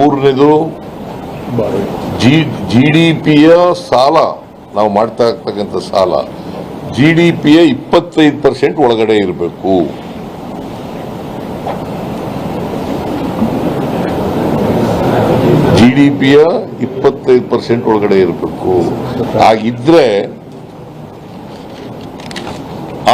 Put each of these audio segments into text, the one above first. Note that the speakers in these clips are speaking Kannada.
ಮೂರನೇದು ಜಿ ಜಿ ಡಿ ಪಿಯ ಸಾಲ, ನಾವು ಮಾಡ್ತಾ ಇರ್ತಕ್ಕಂಥ ಸಾಲ ಜಿ ಡಿ ಪಿಯ ಇಪ್ಪತ್ತೈದು ಪರ್ಸೆಂಟ್ ಒಳಗಡೆ ಇರಬೇಕು. ಜಿ ಡಿ ಪಿಯ ಇಪ್ಪತ್ತೈದು ಪರ್ಸೆಂಟ್ ಒಳಗಡೆ ಇರಬೇಕು. ಹಾಗಿದ್ರೆ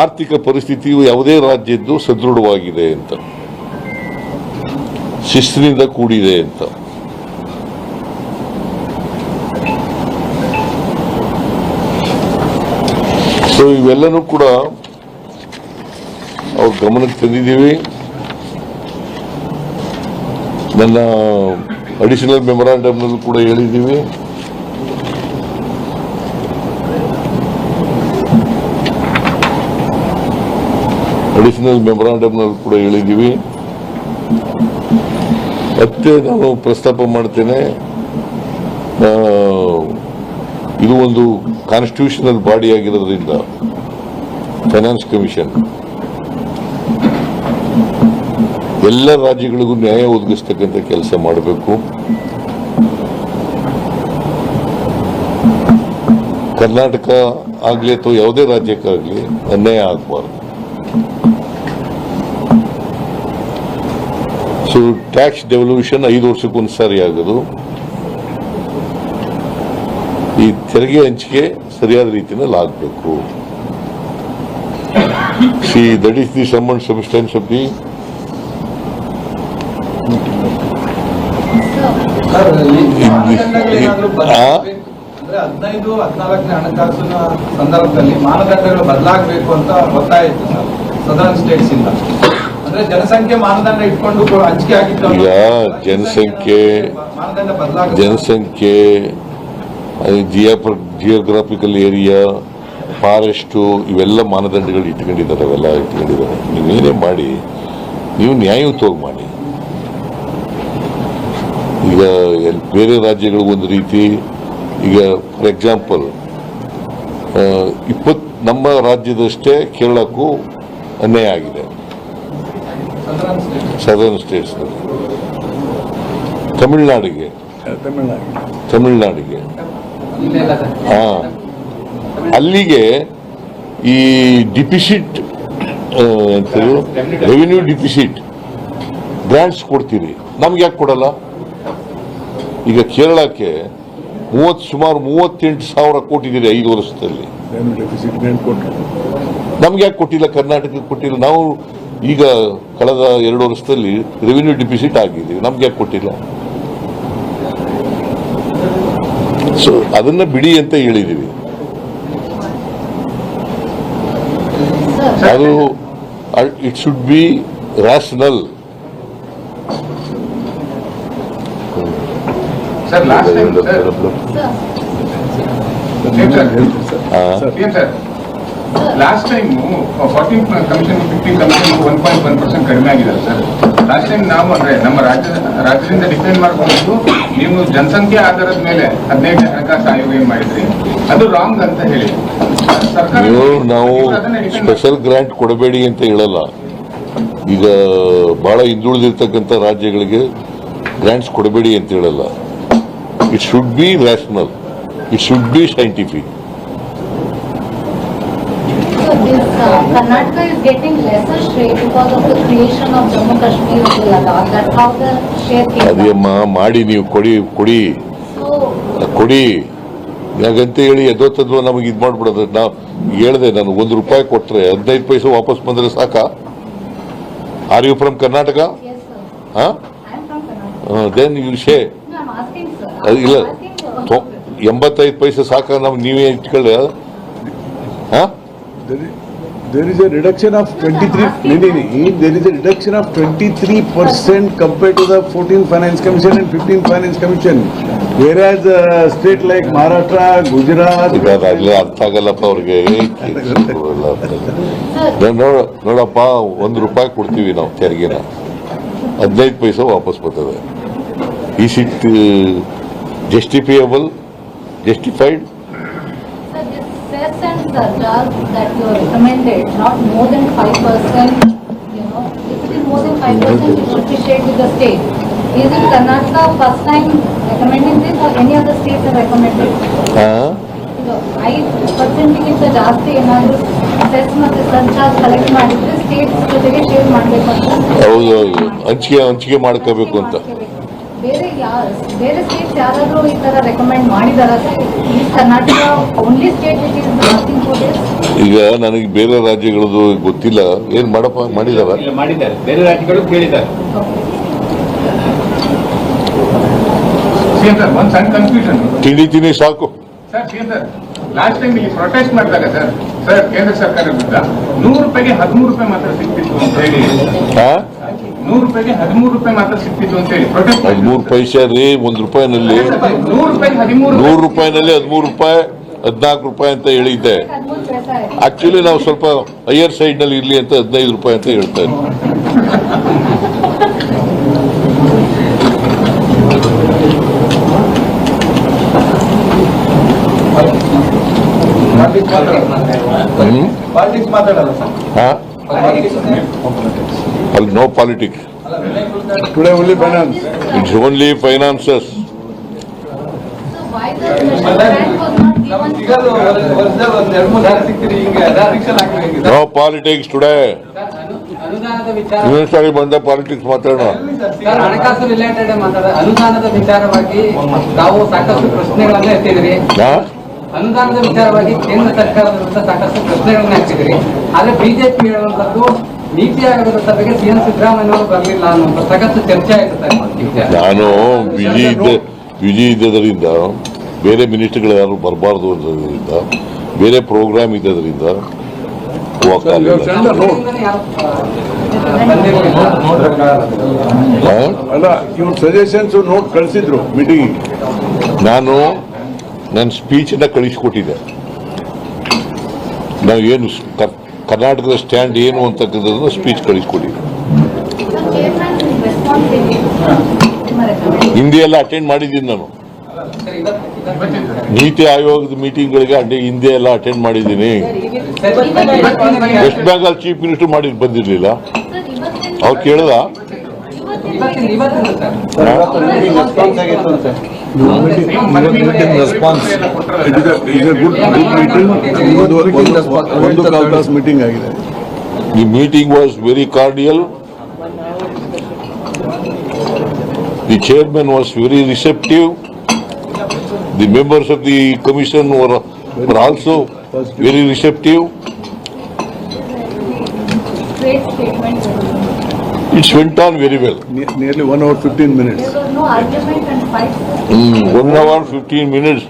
ಆರ್ಥಿಕ ಪರಿಸ್ಥಿತಿಯು ಯಾವುದೇ ರಾಜ್ಯದ್ದು ಸದೃಢವಾಗಿದೆ ಅಂತ. ಶಿಸ್ತಿನಿಂದ ಕೂಡಿದೆ ಅಂತ. ಸೊ ಇವೆಲ್ಲನೂ ಕೂಡ ಅವ್ರ ಗಮನಕ್ಕೆ ತಂದಿದ್ದೀವಿ. ನನ್ನ ಅಡಿಷನಲ್ ಮೆಮೊರಾಂಡಮ್ನಲ್ಲೂ ಕೂಡ ಹೇಳಿದ್ದೀವಿ. ಅಡಿಷನಲ್ ಮೆಮೊರಾಂಡಮ್ನಲ್ಲೂ ಕೂಡ ಹೇಳಿದ್ದೀವಿ. ಮತ್ತೆ ನಾನು ಪ್ರಸ್ತಾಪ ಮಾಡ್ತೇನೆ. ಇದು ಒಂದು ಕಾನ್ಸ್ಟಿಟ್ಯೂಷನಲ್ ಬಾಡಿ ಆಗಿರೋದ್ರಿಂದ ಫೈನಾನ್ಸ್ ಕಮಿಷನ್ ಎಲ್ಲ ರಾಜ್ಯಗಳಿಗೂ ನ್ಯಾಯ ಒದಗಿಸ್ತಕ್ಕಂಥ ಕೆಲಸ ಮಾಡಬೇಕು. ಕರ್ನಾಟಕ ಆಗಲಿ ಅಥವಾ ಯಾವುದೇ ರಾಜ್ಯಕ್ಕಾಗಲಿ ಅನ್ಯಾಯ ಆಗಬಾರ್ದು. ಸೊ ಟ್ಯಾಕ್ಸ್ ಡೆವಲ್ಯೂಷನ್ ಐದು ವರ್ಷಕ್ಕೊಂದು ಸಾರಿ ಆಗೋದು. ಈ ತೆರಿಗೆ ಹಂಚಿಕೆ ಸರಿಯಾದ ರೀತಿಯಲ್ಲಿ ಆಗಬೇಕು. See that is the sum and substance of the ಹದಿನೈದು ಹದಿನಾಲ್ಕನೇ ಹಣಕಾಸಿನ ಸಂದರ್ಭದಲ್ಲಿ ಮಾನದಂಡಗಳು ಬದಲಾಗಬೇಕು ಅಂತ ಒತ್ತಾಯ ಇತ್ತು ಸರ್ ಸದರ್ನ್ ಸ್ಟೇಟ್ಸ್ ಇಂದ. ಜನಸಂಖ್ಯೆ ಮಾನದಂಡ ಇಟ್ಕೊಂಡು ಹಂಚಿಕೆ ಆಗಿತ್ತು ಈಗ ಜನಸಂಖ್ಯೆ ಜನಸಂಖ್ಯೆ ಜಿಯೋಗ್ರಾಫಿಕಲ್ ಏರಿಯಾ ಫಾರೆಸ್ಟು ಇವೆಲ್ಲ ಮಾನದಂಡಗಳು ಇಟ್ಕೊಂಡಿದ್ದಾರೆ ಅವೆಲ್ಲ ಇಟ್ಕೊಂಡಿದ್ದಾರೆ. ನೀವೇನೇ ಮಾಡಿ ನೀವು ನ್ಯಾಯಯುತವಾಗಿ ಮಾಡಿ. ಈಗ ಬೇರೆ ರಾಜ್ಯಗಳು ಒಂದು ರೀತಿ ಈಗ ಫಾರ್ ಎಕ್ಸಾಂಪಲ್ ಇಪ್ಪತ್ತು ನಮ್ಮ ರಾಜ್ಯದಷ್ಟೇ ಕೇರಳಕ್ಕೂ ಅನ್ಯಾಯ ಆಗಿದೆ. ಸದರ್ನ್ ಸ್ಟೇಟ್ಸ್ ತಮಿಳ್ನಾಡಿಗೆ ಸ್ಟೇಟ್ಸ್ನಲ್ಲಿ ತಮಿಳ್ನಾಡಿಗೆ. ತಮಿಳುನಾಡಿಗೆ. ಹಾ. ಅಲ್ಲಿಗೆ ಈ ಡಿಪಿಸಿಟ್ ರೆವಿನ್ಯೂ ಡಿಪಿಸಿಟ್ ಗ್ರಾಂಟ್ಸ್ ಕೊಡ್ತೀರಿ. ನಮ್ಗೆ ಯಾಕೆ ಕೊಡಲ್ಲ? ಈಗ ಕೇರಳಕ್ಕೆ ಮೂವತ್ ಸುಮಾರು ಮೂವತ್ತೆಂಟು ಸಾವಿರ ಇದೆ ಐದು ವರ್ಷದಲ್ಲಿ. ನಮ್ಗೆ ಯಾಕೆ ಕೊಟ್ಟಿಲ್ಲ? ಕರ್ನಾಟಕಕ್ಕೆ ಕೊಟ್ಟಿಲ್ಲ. ನಾವು ಈಗ ಕಳೆದ ಎರಡು ವರ್ಷದಲ್ಲಿ ರೆವಿನ್ಯೂ ಡಿಪಿಸಿಟ್ ಆಗಿದೆ. ನಮ್ಗೆ ಯಾಕೆ ಕೊಟ್ಟಿಲ್ಲ? ಸೊ ಅದನ್ನ ಬಿಡಿ ಅಂತ ಹೇಳಿದೀವಿ. ಅದು it should be rational sir last time fourteen commission fifteen commission one point one percent ಕಡಿಮೆ ಆಗಿದೆ ಸರ್. ಲಾಸ್ಟ್ ಟೈಮ್ ನಾವು ಅಂದ್ರೆ ನಮ್ಮ ರಾಜ್ಯ ರಾಜ್ಯದಿಂದ ಡಿಪೆಂಡ್ ಮಾಡ್ಕೊಂಡು ನೀವು ಜನಸಂಖ್ಯೆ ಆಧಾರದ ಮೇಲೆ ಹದಿನೈದು ಹಣಕಾಸು ಆಯೋಗ ಏನ್ ಮಾಡಿದ್ರಿ? ಅದು ರಾಂಗ್ ಅಂತ ಹೇಳಿ. ಸರ್ಕಾರ ನೀವು ನಾವು ಸ್ಪೆಷಲ್ ಗ್ರಾಂಟ್ ಕೊಡಬೇಡಿ ಅಂತ ಹೇಳಲ್ಲ. ಈಗ ಬಹಳ ಹಿಂದುಳಿದಿರ್ತಕ್ಕಂಥ ರಾಜ್ಯಗಳಿಗೆ ಗ್ರಾಂಟ್ಸ್ ಕೊಡಬೇಡಿ ಅಂತ ಹೇಳಲ್ಲ. It should be rational it should be scientific this uh, Karnataka is getting lesser share because of the creation of Jammu Kashmir and Ladakh. That's how the share came. ಅದೇಮ್ಮ ಮಾಡಿ ನೀವು ಕೊಡಿ ಕೊಡಿ So, ಕೊಡಿ ಯಾಕಂತ ಹೇಳಿ ಎದೋತದ್ವ ನಮಗೆ ಇದು ಮಾಡ್ಬಿಡೋದು ನಾವು ಹೇಳಿದೆ ನಾನು ಒಂದು ರೂಪಾಯಿ ಕೊಟ್ಟರೆ ಹದಿನೈದು ಪೈಸೆ ವಾಪಸ್ ಬಂದರೆ ಸಾಕ are you from Karnataka. Then you ಶೇ ಇಲ್ಲ uh, ಎಂಬತ್ತೈದು ಪೈಸೆ ಸಾಕ ನಮ್ಗೆ ನೀವೇ ಇಟ್ಕೊಳ್ಳಿ ಹಾ There is a reduction of 23, no, no, no, there is a reduction of 23% compared to the 14 finance commission and 15 finance commission. Whereas uh, state like Maharashtra, Gujarat, ಅರ್ಥ ಆಗಲ್ಲಪ್ಪ ಅವ್ರಿಗೆ Sir, ನೋಡ ನೋಡಪ್ಪ ಒಂದು ರೂಪಾಯಿ ಕೊಡ್ತೀವಿ ನಾವು ತೆರಿಗೆನ ಹದಿನೈದು ಪೈಸೆ ವಾಪಸ್ ಬರ್ತದೆ ಈ ಸಿಟ್ justifiable justified surcharge that you recommended, not more than 5%, you know, if it is more than 5%, it should be shared with the state. Is it Karnataka first time recommending this or any other state have recommended? ಇದು ಐದು ಪರ್ಸೆಂಟ್ಗಿಂತ ಜಾಸ್ತಿ ಏನಾದರೂ ಸೆಸ್ ಮತ್ತು ಸರ್ಚಾರ್ಜ್ ಕಲೆಕ್ಟ್ ಮಾಡಿದ್ರೆ ಸ್ಟೇಟ್ಸ್ ಜೊತೆಗೆ ಶೇರ್ ಮಾಡಬೇಕು ಅಂತ ಹೌದು ಹೌದು ಹಂಚಿಕೆ ಹಂಚಿಕೆ ಮಾಡ್ಕೋಬೇಕು ಅಂತ ಬೇರೆ ಯಾರು ಬೇರೆ ಸ್ಟೇಟ್ಸ್ ಯಾರಾದರೂ ಈ ತರ ರೆಕಮೆಂಡ್ ಈ Karnataka only state which is asking for this ಈಗ ನನಗೆ ಬೇರೆ ರಾಜ್ಯಗಳದ್ದು ಗೊತ್ತಿಲ್ಲ. ಏನ್ ಮಾಡಪ್ಪ ಮಾಡಿದಾರ? ಮಾಡಿದ್ದಾರೆ. ಬೇರೆ ರಾಜ್ಯಗಳು ಕೇಳಿದ್ದಾರೆ. ಸರ್ ಒಂದು ಸಣ್ಣ ಕನ್ಫ್ಯೂಷನ್ ತಿಂಡಿ ತಿನ್ನಿ ಸಾಕು. ಸರ್ ಸರ್ ಲಾಸ್ಟ್ ಟೈಮ್ ಇಲ್ಲಿ ಪ್ರೊಟೆಸ್ಟ್ ಮಾಡಿದಾಗ ಸರ್ ಸರ್ ಕೇಂದ್ರ ಸರ್ಕಾರ ವಿರುದ್ಧ ನೂರು ರೂಪಾಯಿಗೆ ಹದಿಮೂರು ರೂಪಾಯಿ ಮಾತ್ರ ಸಿಗ್ತಿತ್ತು ಅಂತ ಹೇಳಿ. ಹಾ? ನೂರು ರೂಪಾಯಿಗೆ ಹದಿಮೂರು ರೂಪಾಯಿ ಮಾತ್ರ ಸಿಕ್ತಿತ್ತು ಅಂತ ಹೇಳಿ. ಪ್ರೊಟೆಸ್ಟ್ ಹದಿಮೂರು ಪೈಸೆ ರೀ ಒಂದ್ ರೂಪಾಯಿನಲ್ಲಿ. ನೂರು ರೂಪಾಯಿಗೆ ಹದಿಮೂರು ನೂರು ರೂಪಾಯಿನಲ್ಲಿ ಹದಿಮೂರು ರೂಪಾಯಿ ಹದಿನಾಲ್ಕು ರೂಪಾಯಿ ಅಂತ ಹೇಳಿದ್ದೆ. ಆಕ್ಚುಲಿ ನಾವು ಸ್ವಲ್ಪ ಹೈಯರ್ ಸೈಡ್ನಲ್ಲಿ ಇರ್ಲಿ ಅಂತ ಹದಿನೈದು ರೂಪಾಯಿ ಅಂತ ಹೇಳ್ತಾ ಪಾಲಿಟಿಕ್ಸ್ ಮಾತಾಡಲ್ಲ ಸರ್. ಹಾ? ಪಾಲಿಟಿಕ್ಸ್ ಅಲ್ಲಿ ನೋ ಪಾಲಿಟಿಕ್ಸ್ ಅಲ್ಲ Vinay finance Today only finance. It's only finances no politics today ಅನುದಾನದ ವಿಚಾರ ಇನ್ನೊಂದ್ಸಾರಿ ಬಂದ ಪಾಲಿಟಿಕ್ಸ್ ಮಾತಾಡೋಣ. ಸರ್ ಹಣಕಾಸು ರಿಲೇಟೆಡ್ ಮಾತಾಡ ಅನುದಾನದ ವಿಚಾರವಾಗಿ ನಾವು ಸಾಕಷ್ಟು ಪ್ರಶ್ನೆಗಳನ್ನ ಎತ್ತಿದ್ರಿ ಹಾ? ಅನುದಾನದ ವಿಚಾರವಾಗಿ ಕೇಂದ್ರ ಸರ್ಕಾರದ ವಿರುದ್ಧ ಸಾಕಷ್ಟು ಪ್ರಶ್ನೆಗಳನ್ನ ಎತ್ತಿದ್ರಿ ಆದ್ರೆ ಬಿಜೆಪಿ ಹೇಳುವಂತದ್ದು ನೀತಿ ಆಯೋಗದ ಸಭೆಗೆ ಸಿಎಂ ಸಿದ್ದರಾಮಯ್ಯ ಅವರು ಬರಲಿಲ್ಲ ಅನ್ನೋ ಸಖತ್ತು ಚರ್ಚೆ ಆಯ್ತು ಸರ್ ನಾನು ಬಿಜಿ ಇದ್ದ ಬಿಜಿ ಇದ್ದದರಿಂದ ಬೇರೆ ಮಿನಿಸ್ಟರ್ಗಳು ಯಾರು ಬರಬಾರ್ದು ಅನ್ನೋದ್ರಿಂದ ಬೇರೆ ಪ್ರೋಗ್ರಾಮ್ ಇದ್ದದರಿಂದ? ಅಲ್ಲ ಇವ್ರ ಸಜೆಷನ್ಸ್ ನೋಟ್ ಕಳಿಸಿದ್ರು ಮೀಟಿಂಗ್ ನಾನು ನನ್ನ ಸ್ಪೀಚನ್ನ ಕಳಿಸ್ಕೊಟ್ಟಿದ್ದೆ. ನಾವು ಏನು ಸ್- ಕರ್- ಕರ್ನಾಟಕದ ಸ್ಟ್ಯಾಂಡ್ ಏನು ಅಂತಕ್ಕಂಥದ್ದನ್ನು ಸ್ಪೀಚ್ ಕಳಿಸ್ಕೊಡಿ. ಹಿಂದಿ ಎಲ್ಲ ಅಟೆಂಡ್ ಮಾಡಿದ್ದೀನಿ ನಾನು ನೀತಿ ಆಯೋಗದ ಮೀಟಿಂಗ್ಗಳಿಗೆ ಅಡ್ಡಿ ಹಿಂದೆ ಎಲ್ಲ ಅಟೆಂಡ್ ಮಾಡಿದ್ದೀನಿ ವೆಸ್ಟ್ ಬೆಂಗಾಲ್ ಚೀಫ್ ಮಿನಿಸ್ಟರ್ ಮಾಡಿ ಬಂದಿರಲಿಲ್ಲ ಅವ್ರು ಕೇಳ್ದ ಇವತ್ತಿನ ಇವತ್ತಿನ ಇವತ್ತಿನ ಸರ್ ರೆಸ್ಪಾನ್ಸ್ ಆಗಿತ್ತು ಅಂತೆ response it is good good meeting ಒಂದು ಒಂದು ಒಂದು ಕಾಲ್ ತಾಸ್ ಮೀಟಿಂಗ್ ಆಗಿದೆ The meeting was very cordial. The chairman was very receptive. The members of the commission were, were also very receptive. Great statement. It went on very well. Nearly one hour fifteen minutes There was no argument and fight. Mm, one hour, fifteen minutes.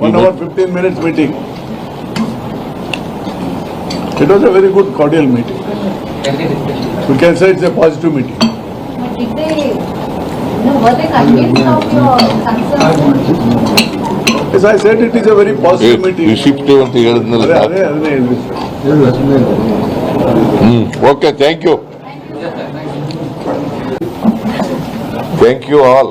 One hour fifteen minutes meeting it was a very good cordial meeting we can say it's a positive meeting But did they, no, were they convinced of your concerns? Yes I said it is a very positive meeting Receptive ಅಂತ ಅದೇ ಹೇಳಿದ್ನಲ್ಲ ಅದೇ ಅದನ್ನೇ ಹೇಳಿದ್ರು hmm okay thank you thank you all